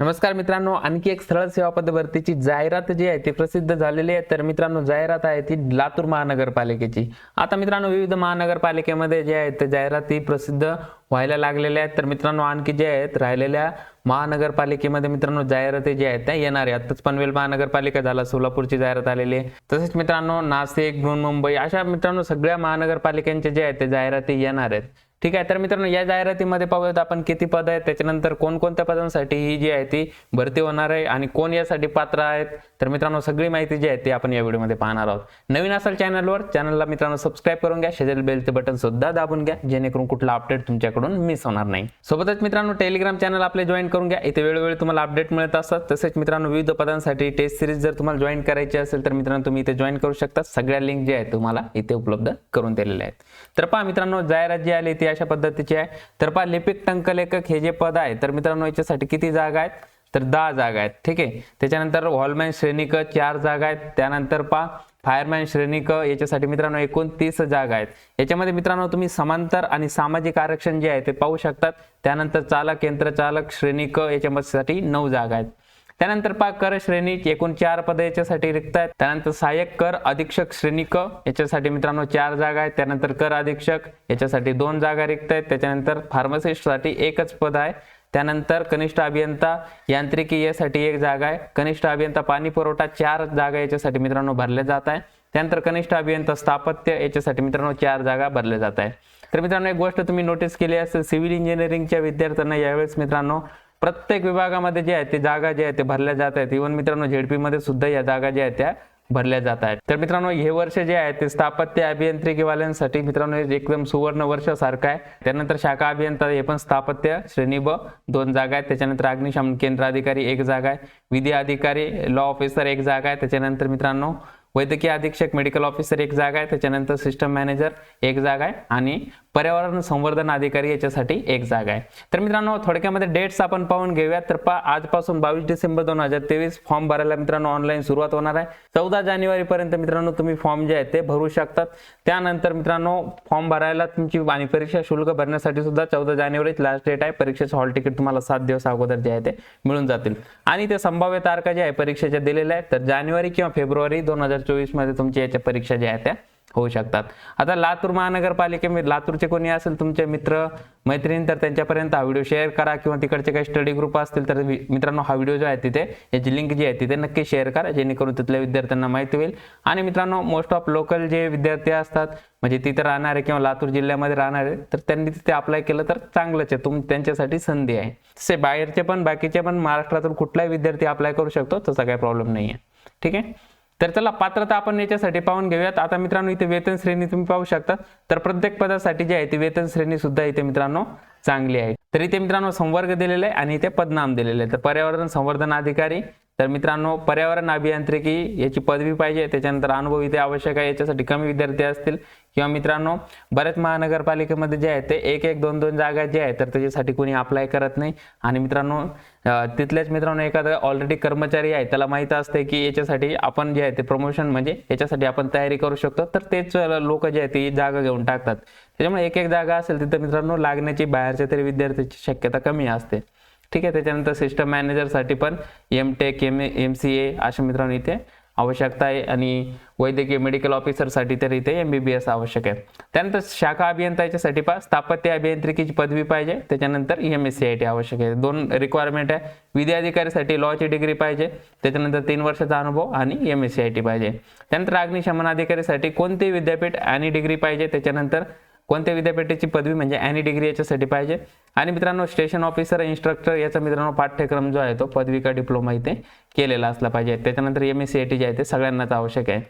नमस्कार मित्रांनो आणखी एक सरळ सेवा पदभरतीची जाहिरात जी आहे ती प्रसिद्ध झालेली आहे. तर मित्रांनो जाहिरात आहे ती लातूर महानगरपालिकेची. आता मित्रांनो विविध महानगरपालिकेमध्ये जे आहेत ते जाहिराती प्रसिद्ध व्हायला लागलेल्या आहेत. तर मित्रांनो आणखी जे आहेत राहिलेल्या महानगरपालिकेमध्ये मित्रांनो जाहिराती जे आहेत त्या येणार आहे आताच पनवेल महानगरपालिका झाला सोलापूरची जाहिरात आलेली आहे. तसेच मित्रांनो नाशिक बृहन्मुंबई अशा मित्रांनो सगळ्या महानगरपालिकांचे जे आहेत ते जाहिराती येणार आहेत. ठीक आहे तर मित्रांनो या जाहिरातीमध्ये पाहूयात आपण किती पद आहेत त्याच्यानंतर कोणकोणत्या पदांसाठी ही जी आहे ती भरती होणार आहे आणि कोण यासाठी पात्र आहेत तर मित्रांनो सगळी माहिती जी आहे ती आपण या व्हिडिओमध्ये पाहणार आहोत. नवीन असाल चॅनलवर चॅनलला मित्रांनो सबस्क्राईब करून घ्या शेजारी बेलचे बटन सुद्धा दाबून घ्या जेणेकरून कुठला अपडेट तुमच्याकडून मिस होणार नाही. सोबतच मित्रांनो टेलिग्राम चॅनल आपले जॉईन करून घ्या इथे वेळोवेळी तुम्हाला अपडेट मिळत असतात. तसेच मित्रांनो विविध पदांसाठी टेस्ट सिरीज जर तुम्हाला जॉईन करायची असेल तर मित्रांनो तुम्ही इथे जॉईन करू शकता. सगळ्या लिंक जे आहेत तुम्हाला इथे उपलब्ध करून दिलेल्या आहेत. तर पहा मित्रांनो जाहिरात जी आली ती अशा पद्धतीची आहे. तर पहा लिपिक टंकलेखक हे जे पद आहे तर मित्रांनो याच्यासाठी किती जागा आहेत? तर दहा जागा आहेत ठीक आहे? त्याच्यानंतर हॉलमॅन श्रेणी क चार जागा आहेत. त्यानंतर पहा फायरमॅन श्रेणी क याच्यासाठी मित्रांनो एकूण तीस जागा आहेत. याच्यामध्ये मित्रांनो तुम्ही समांतर आणि सामाजिक आरक्षण जे आहे ते पाहू शकतात. त्यानंतर चालक यंत्रचालक श्रेणी क याच्यासाठी नऊ जागा आहेत. त्यानंतर पहा कर श्रेणी एकूण चार पद याच्यासाठी रिक्त आहेत. त्यानंतर सहाय्यक कर अधीक्षक श्रेणी क याच्यासाठी मित्रांनो चार जागा आहेत. त्यानंतर कर अधीक्षक याच्यासाठी दोन जागा रिक्त आहेत. त्याच्यानंतर फार्मसिस्टसाठी एकच पद आहे. त्यानंतर कनिष्ठ अभियंता यांत्रिकी यासाठी एक जागा आहे. कनिष्ठ अभियंता पाणी पुरवठा चार जागा याच्यासाठी मित्रांनो भरल्या जात आहे. त्यानंतर कनिष्ठ अभियंता स्थापत्य याच्यासाठी मित्रांनो चार जागा भरल्या जात आहे. तर मित्रांनो एक गोष्ट तुम्ही नोटीस केली असेल सिव्हिल इंजिनिअरिंगच्या विद्यार्थ्यांना यावेळेस मित्रांनो प्रत्येक विभागामध्ये जे आहेत ते जागा जे आहेत ते भरल्या जात आहेत. इव्हन मित्रांनो झेडपीमध्ये सुद्धा या जागा ज्या आहेत त्या भरल्या जात आहेत. तर मित्रांनो हे वर्ष जे आहे ते स्थापत्य अभियांत्रिकीवाल्यांसाठी मित्रांनो हे एकदम सुवर्ण वर्ष सारखं आहे. त्यानंतर शाखा अभियंता हे पण स्थापत्य श्रेणी ब दोन जागा आहेत. त्याच्यानंतर अग्निशमन केंद्र अधिकारी एक जागा आहे. विधी अधिकारी लॉ ऑफिसर एक जागा आहे. त्याच्यानंतर मित्रांनो वैद्यकीय अधीक्षक मेडिकल ऑफिसर एक जागा आहे. त्याच्यानंतर सिस्टम मॅनेजर एक जागा आहे. आणि पर्यावरण संवर्धन अधिकारी याच्यासाठी एक जागा आहे. तर मित्रांनो थोडक्यामध्ये डेट्स आपण पाहून घेऊयात. तर पा आजपासून बावीस डिसेंबर दोन हजार तेवीस फॉर्म भरायला मित्रांनो ऑनलाईन सुरुवात होणार आहे. चौदा जानेवारी पर्यंत मित्रांनो तुम्ही फॉर्म जे आहे ते भरू शकतात. त्यानंतर मित्रांनो फॉर्म भरायला तुमची आणि परीक्षा शुल्क भरण्यासाठी सुद्धा चौदा जानेवारीच लास्ट डेट आहे. परीक्षेचं हॉल तिकीट तुम्हाला सात दिवस अगोदर जे आहे ते मिळून जातील. आणि ते संभाव्य तारखा ज्या आहे परीक्षेच्या दिलेल्या आहेत तर जानेवारी किंवा फेब्रुवारी दोन हजार चोवीसमध्ये तुमची तुमच्या याच्या परीक्षा ज्या आहेत त्या होऊ शकतात. आता लातूर महानगरपालिकेमध्ये लातूरचे कोणी असेल तुमचे मित्र मैत्रिणी तर त्यांच्यापर्यंत हा व्हिडिओ शेअर करा किंवा तिकडचे काही स्टडी ग्रुप असतील तर मित्रांनो हा व्हिडिओ जो आहे तिथे याची लिंक जी आहे तिथे नक्की शेअर करा जेणेकरून तिथल्या विद्यार्थ्यांना माहिती होईल. आणि मित्रांनो मोस्ट ऑफ लोकल जे विद्यार्थी असतात म्हणजे तिथे राहणारे किंवा लातूर जिल्ह्यामध्ये राहणारे तर त्यांनी तिथे अप्लाय केलं तर चांगलंच आहे. तुम त्यांच्यासाठी संधी आहे. तसे बाहेरचे पण बाकीचे पण महाराष्ट्रातून कुठलाही विद्यार्थी अप्लाय करू शकतो तसा काही प्रॉब्लेम नाही आहे ठीक आहे? तर चला पात्रता आपण याच्यासाठी पाहून घेऊयात. आता मित्रांनो इथे वेतन श्रेणी तुम्ही पाहू शकता. तर प्रत्येक पदासाठी जी आहे ती वेतन श्रेणी सुद्धा इथे मित्रांनो चांगली आहे. तर इथे मित्रांनो संवर्ग दिलेला आहे आणि इथे पदनाम दिलेले आहे. तर पर्यावरण संवर्धन अधिकारी तर मित्रांनो पर्यावरण अभियांत्रिकी याची पदवी पाहिजे. त्याच्यानंतर अनुभव इथे आवश्यक आहे. याच्यासाठी कमी विद्यार्थी असतील किंवा मित्रांनो बऱ्याच महानगरपालिकेमध्ये जे आहे ते एक एक दोन दोन जागा जे आहे तर त्याच्यासाठी कोणी अप्लाय करत नाही. आणि मित्रांनो तिथल्याच मित्रांनो एखादा ऑलरेडी कर्मचारी आहे त्याला माहीत असते की याच्यासाठी आपण जे आहे ते प्रमोशन म्हणजे याच्यासाठी आपण तयारी करू शकतो. तर तेच लोक जे आहेत ती जागा घेऊन टाकतात. त्याच्यामुळे एक एक जागा असेल तिथं मित्रांनो लागण्याची बाहेरच्या तरी विद्यार्थ्याची शक्यता कमी असते. ठीक आहे त्याच्यानंतर सिस्टम मॅनेजरसाठी पण M tech M M C A अशा मित्रांनो इथे आवश्यकता आहे आणि वैद्यकीय मेडिकल ऑफिसरसाठी तर इथे एम बी बी एस आवश्यक आहे. त्यानंतर शाखा अभियंता याच्यासाठी पहा स्थापत्य अभियांत्रिकीची पदवी पाहिजे त्याच्यानंतर M S C I T आवश्यक आहे. दोन रिक्वायरमेंट आहे. विद्याधिकारीसाठी लॉची डिग्री पाहिजे त्याच्यानंतर तीन वर्षाचा अनुभव आणि M S C I T पाहिजे. त्यानंतर अग्निशमन अधिकारीसाठी कोणते विद्यापीठ आणि डिग्री पाहिजे त्याच्यानंतर कोणत्या विद्यापीठाची पदवी म्हणजे ॲनी डिग्री याच्यासाठी पाहिजे? आणि मित्रांनो स्टेशन ऑफिसर इन्स्ट्रक्टर याचा मित्रांनो पाठ्यक्रम जो आहे तो पदवी का डिप्लोमा इथे केलेला असला पाहिजे. त्याच्यानंतर M S C A T जे आहे ते सगळ्यांनाच आवश्यक आहे.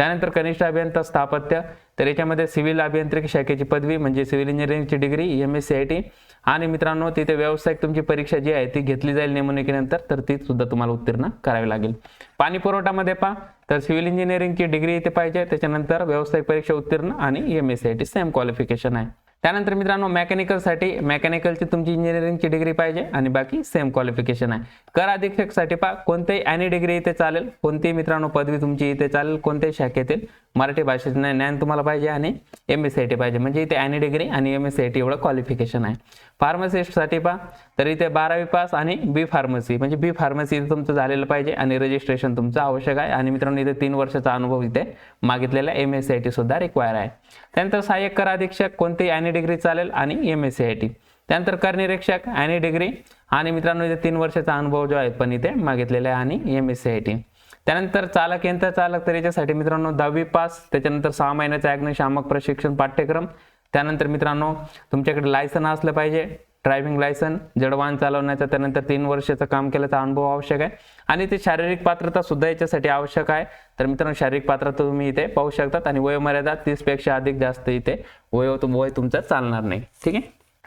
त्यानंतर कनिष्ठ अभियंता स्थापत्य तर याच्यामध्ये सिव्हिल अभियांत्रिकी शाखेची पदवी म्हणजे civil इंजिनिअरिंगची degree M S C I T आणि मित्रांनो तिथे व्यावसायिक तुमची परीक्षा जी आहे ती घेतली जाईल नेमणुकीनंतर तर ती सुद्धा तुम्हाला उत्तीर्ण करावी लागेल. पाणी पुरवठामध्ये पहा तर सिव्हिल इंजिनिअरिंगची डिग्री इथे पाहिजे त्याच्यानंतर व्यावसायिक परीक्षा उत्तीर्ण आणि M S C I T same qualification आहे. त्यानंतर मित्रांनो मेकॅनिकलसाठी मेकॅनिकलची तुमची इंजिनिअरिंगची डिग्री पाहिजे आणि बाकी सेम क्वालिफिकेशन आहे. कर अधीक्षकसाठी पा कोणतेही ॲनी डिग्री इथे चालेल कोणतीही मित्रांनो पदवी तुमची इथे चालेल कोणत्याही शाखेतील मराठी भाषेचं ज्ञान तुम्हाला पाहिजे आणि M S C I T पाहिजे. म्हणजे इथे ॲनी डिग्री आणि M S C I T एवढं क्वालिफिकेशन आहे. फार्मसिस्टसाठी पा तर इथे बारावी पास आणि बी फार्मसी म्हणजे बी फार्मसी इथे तुमचं झालेलं पाहिजे आणि रजिस्ट्रेशन तुमचं आवश्यक आहे. आणि मित्रांनो इथे तीन वर्षाचा अनुभव इथे मागितलेला M S C I T सुद्धा रिक्वायर आहे. त्यानंतर सहाय्यक कर अधीक्षक कोणतेही ॲनी डिग्री चालेल आणि M S C I T त्यानंतर कर निरीक्षक डिग्री आणि मित्रांनो इथे तीन वर्षाचा अनुभव जो आहे पण इथे मागितलेला आहे आणि M S C I T त्यानंतर चालक यंत्र चालक तर याच्यासाठी मित्रांनो दहावी पास त्याच्यानंतर सहा महिन्याचा अग्निशामक प्रशिक्षण पाठ्यक्रम. त्यानंतर मित्रांनो तुमच्याकडे लायसन असलं पाहिजे. ड्रायव्हिंग लायसन जडवाहन चालवण्याचा त्यानंतर तीन वर्षाचं काम केल्याचा अनुभव आवश्यक आहे. आणि ते शारीरिक पात्रता सुद्धा याच्यासाठी आवश्यक आहे. तर मित्रांनो शारीरिक पात्रता तुम्ही इथे पाहू शकतात आणि वयोमर्यादा तीसपेक्षा अधिक जास्त इथे वय वय तुमचं चालणार नाही. ठीक आहे?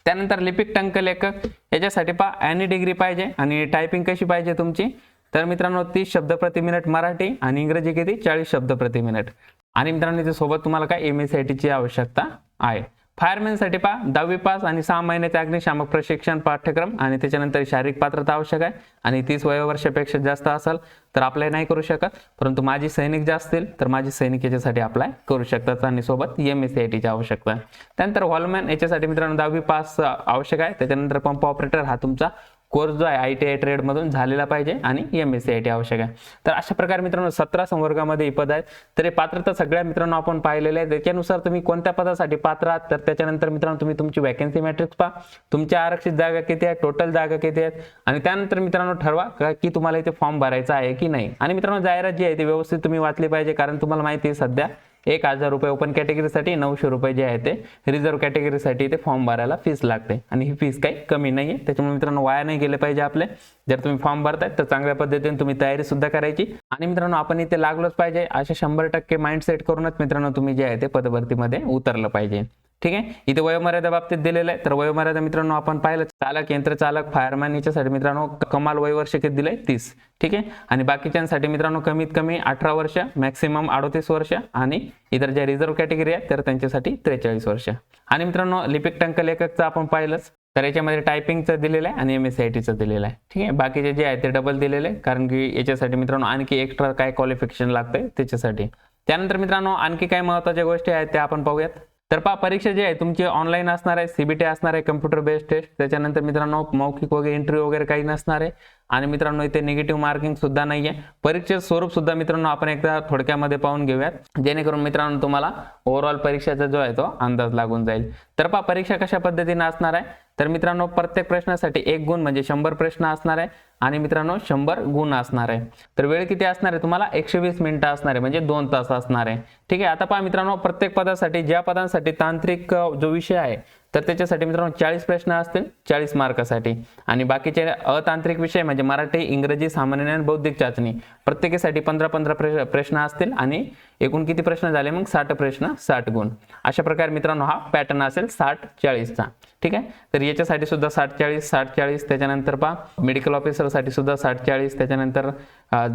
त्यानंतर लिपिक टंक लेखक याच्यासाठी पा ॲनी डिग्री पाहिजे आणि टायपिंग कशी पाहिजे तुमची? तर मित्रांनो तीस शब्द प्रति मिनिट मराठी आणि इंग्रजी किती? चाळीस शब्द प्रति मिनिट आणि मित्रांनो सोबत तुम्हाला काय एम एस आय टीची आवश्यकता आहे? फायरमॅनसाठी पहा दहावी पास आणि सहा महिन्याचे अग्निशामक प्रशिक्षण पाठ्यक्रम आणि त्याच्यानंतर शारीरिक पात्रता आवश्यक आहे आणि तीस वयोवर्षापेक्षा जास्त असेल तर अप्लाय नाही करू शकत. परंतु माझी सैनिक जे असतील तर माझी सैनिक याच्यासाठी अप्लाय करू शकतात आणि सोबत एम एस सी आय टीची आवश्यकता आहे. त्यानंतर हॉलमॅन याच्यासाठी मित्रांनो दहावी पास आवश्यक आहे. त्याच्यानंतर पंप ऑपरेटर हा तुमचा कोर्स जो आहे आय टी आय ट्रेडमधून झालेला पाहिजे आणि M S C I T आवश्यक आहे. तर अशा प्रकारे मित्रांनो सतरा संवर्गामध्ये ही पद आहेत. तर हे पात्रता सगळ्या मित्रांनो आपण पाहिलेले आहे त्याच्यानुसार तुम्ही कोणत्या पदासाठी पात्र आहात? तर त्याच्यानंतर मित्रांनो तुम्ही तुमची वॅकन्सी मॅट्रिक्स पहा. तुमच्या आरक्षित जागा किती आहेत टोटल जागा किती आहेत आणि त्यानंतर मित्रांनो ठरवा का की तुम्हाला इथे फॉर्म भरायचा आहे की नाही? आणि मित्रांनो जाहिरात जी आहे ती व्यवस्थित तुम्ही वाचली पाहिजे. कारण तुम्हाला माहिती आहे सध्या एक हजार रुपये ओपन कॅटेगरीसाठी नऊशे रुपये जे आहे ते रिझर्व्ह कॅटेगरीसाठी ते फॉर्म भरायला फीस लागते. आणि ही फीस काही कमी नाही आहे त्याच्यामुळे मित्रांनो वाया नाही गेले पाहिजे आपले. जर तुम्ही फॉर्म भरताय तर चांगल्या पद्धतीने तुम्ही तयारी सुद्धा करायची. आणि मित्रांनो आपण इथे लागलोच पाहिजे. असे शंभर टक्के माइंडसेट करूनच मित्रांनो तुम्ही जे आहे ते पदभरतीमध्ये उतरलं पाहिजे. ठीक आहे? इथे वयोमर्यादा बाबतीत दिलेलं आहे. तर वयोमर्यादा मित्रांनो आपण पाहिलं चालक यंत्र चालक फायरमॅन याच्यासाठी मित्रांनो कमाल वयवर्ष किती दिलंय? तीस. ठीक आहे? आणि बाकीच्यांसाठी मित्रांनो कमीत कमी अठरा वर्ष मॅक्सिमम अडोतीस वर्ष आणि इतर ज्या रिझर्व्ह कॅटेगरी आहेत तर त्यांच्यासाठी त्रेचाळीस वर्ष. आणि मित्रांनो लिपिक टंक लेखकचं आपण पाहिलंच. तर याच्यामध्ये टायपिंगचं दिलेलं आहे आणि एम एस सी आय टीचं दिलेलं आहे. ठीक आहे? बाकीचे जे आहे ते डबल दिलेले आहे कारण की याच्यासाठी मित्रांनो आणखी एक्स्ट्रा काय क्वालिफिकेशन लागतंय त्याच्यासाठी. त्यानंतर मित्रांनो आणखी काय महत्त्वाच्या गोष्टी आहेत त्या आपण पाहूयात. तर पहा परीक्षा जी आहे तुमची ऑनलाईन असणार आहे सीबीटी असणार आहे कम्प्युटर बेस्ड टेस्ट त्याच्यानंतर मित्रांनो मौखिक वगैरे इंटरव्ह्यू वगैरे काही नसणार आहे. आणि मित्रांनो इथे निगेटिव्ह मार्किंग सुद्धा नाही आहे परीक्षेचं स्वरूप सुद्धा मित्रांनो आपण एकदा थोडक्यामध्ये पाहून घेऊयात. जेणेकरून मित्रांनो तुम्हाला ओव्हरऑल परीक्षेचा जो आहे तो अंदाज लागून जाईल. तर पहा परीक्षा कशा पद्धतीने असणार आहे? तर मित्रांनो प्रत्येक प्रश्नासाठी एक गुण म्हणजे शंभर प्रश्न असणार आहे आणि मित्रांनो शंभर गुण असणार आहे. तर वेळ किती असणार आहे तुम्हाला? एकशे वीस मिनिटं असणार आहे म्हणजे दोन तास असणार आहे. ठीक आहे आता पहा मित्रांनो प्रत्येक पदासाठी ज्या पदांसाठी तांत्रिक जो विषय आहे तर त्याच्यासाठी मित्रांनो चाळीस प्रश्न असतील चाळीस मार्कासाठी. आणि बाकीचे अतांत्रिक विषय म्हणजे मराठी इंग्रजी सामान्य ज्ञान बौद्धिक चाचणी. प्रत्येकासाठी पंधरा पंधरा प्र- प्रश्न असतील आणि एकूण किती प्रश्न झाले? मग साठ प्रश्न साठ गुण. अशा प्रकारे मित्रांनो हा पॅटर्न असेल साठ चाळीसचा. ठीक आहे? तर याच्यासाठी सुद्धा साठ चाळीस साठ चाळीस त्याच्यानंतर पहा मेडिकल ऑफिसरसाठी सुद्धा साठ चाळीस त्याच्यानंतर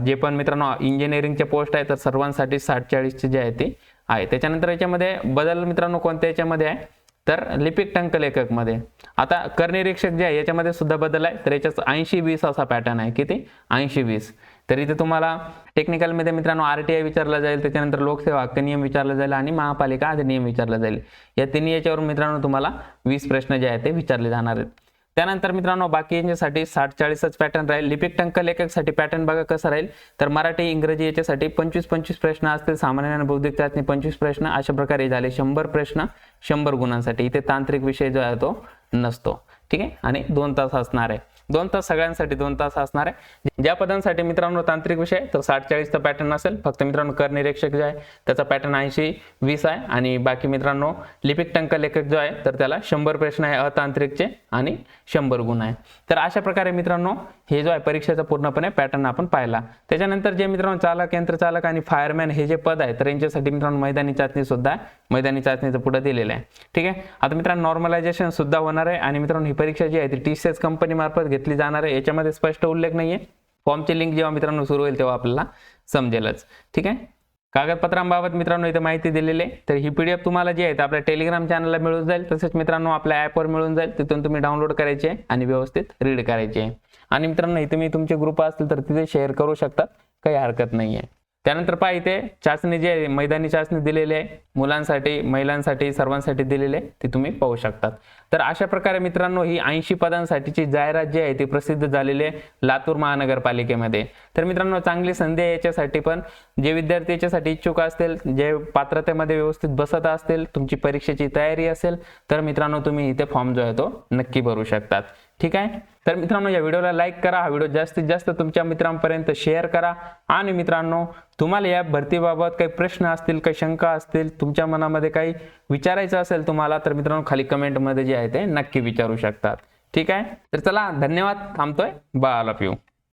जे पण मित्रांनो इंजिनिअरिंगचे पोस्ट आहे तर सर्वांसाठी साठ चाळीसचे जे आहे ते आहे. त्याच्यानंतर याच्यामध्ये बदल मित्रांनो कोणत्या याच्यामध्ये आहे? तर लिपिक टंक लेखकमध्ये आता करनिरीक्षक जे आहे याच्यामध्ये सुद्धा बदल आहे. तर याच्यात ऐंशी वीस असा पॅटर्न आहे. किती? ऐंशी वीस. तर इथे तुम्हाला टेक्निकलमध्ये मित्रांनो आर टी आय विचारला जाईल. त्याच्यानंतर लोकसेवा हक्क नियम विचारला जाईल आणि महापालिका अधिनियम विचारला जाईल. या तिन्ही याच्यावरून मित्रांनो तुम्हाला वीस प्रश्न जे आहेत ते विचारले जाणार आहेत. त्यानंतर मित्रांनो बाकी यांच्यासाठी साठ चाळीसच पॅटर्न राहील. लिपिक टंक लेखकसाठी पॅटर्न बघा कसं राहील. तर मराठी इंग्रजी याच्यासाठी पंचवीस पंचवीस प्रश्न असतील. सामान्य आणि बौद्धिक चाचणी पंचवीस प्रश्न. अशा प्रकारे झाले शंभर प्रश्न. शंभर गुणांसाठी. इथे तांत्रिक विषय जो आहे तो नसतो. ठीक आहे? आणि दोन तास असणार आहे. दोन तास सगळ्यांसाठी दोन तास असणार आहे. ज्या पदांसाठी मित्रांनो तांत्रिक विषय तर साठ चाळीसचा पॅटर्न असेल. फक्त मित्रांनो कर निरीक्षक जो आहे त्याचा पॅटर्न ऐंशी वीस आहे. आणि बाकी मित्रांनो लिपिक टंक लेखक जो आहे तर त्याला शंभर प्रश्न आहे अतांत्रिकचे आणि शंभर गुण आहे. तर अशा प्रकारे मित्रांनो हे जो आहे परीक्षेचा पूर्णपणे पॅटर्न आपण पाहिला. त्याच्यानंतर जे मित्रांनो चालक यंत्रचालक आणि फायरमॅन हे जे पद आहे तर यांच्यासाठी मित्रांनो मैदानी चाचणी सुद्धा आहे. मैदानी चाचणीचं पुढे दिलेलं आहे. ठीक आहे? आता मित्रांनो नॉर्मलायझेशन सुद्धा होणार आहे. आणि मित्रांनो ही परीक्षा जी आहे ती टी सी एस कंपनी मार्फत घेतली जाणार आहे याच्यामध्ये स्पष्ट उल्लेख नाही आहे फॉर्मची लिंक जेव्हा मित्रांनो सुरू होईल तेव्हा आपल्याला समजेलच. ठीक आहे? कागदपत्रांबाबत मित्रांनो इथे माहिती दिलेली आहे. तर ही पीडीएफ तुम्हाला जी आहे ते आपल्या टेलिग्राम चॅनलला मिळून जाईल. तसेच मित्रांनो आपल्या ॲपवर मिळून जाईल. तिथून तुम्ही डाउनलोड करायचे आहे आणि व्यवस्थित रीड करायचे आहे. आणि मित्रांनो इथे मी तुमचे ग्रुप असतील तर तिथे शेअर करू शकतात काही हरकत नाही आहे त्यानंतर पहा इथे चाचणी जी आहे मैदानी चाचणी दिलेली आहे मुलांसाठी महिलांसाठी सर्वांसाठी दिलेली आहे ती तुम्ही पाहू शकतात. तर अशा प्रकारे मित्रांनो ही ऐंशी पदांसाठीची जाहिरात जी आहे ती प्रसिद्ध झालेली आहे लातूर महानगरपालिकेमध्ये. तर मित्रांनो चांगली संधी आहे याच्यासाठी पण. जे विद्यार्थी याच्यासाठी इच्छुक असतील जे पात्रतेमध्ये व्यवस्थित बसत असतील तुमची परीक्षेची तयारी असेल तर मित्रांनो तुम्ही इथे फॉर्म जो आहे तो नक्की भरू शकतात. ठीक आहे? तर मित्रांनो या व्हिडिओला लाईक करा. हा व्हिडिओ जास्तीत जास्त तुमच्या मित्रांपर्यंत शेअर करा. आणि मित्रांनो तुम्हाला या भरतीबाबत काही प्रश्न असतील काही शंका असतील तुमच्या मनामध्ये काही विचारायचं असेल तुम्हाला तर मित्रांनो खाली कमेंटमध्ये जे आहे ते नक्की विचारू शकतात. ठीक आहे? तर चला धन्यवाद. थांबतोय. Bye all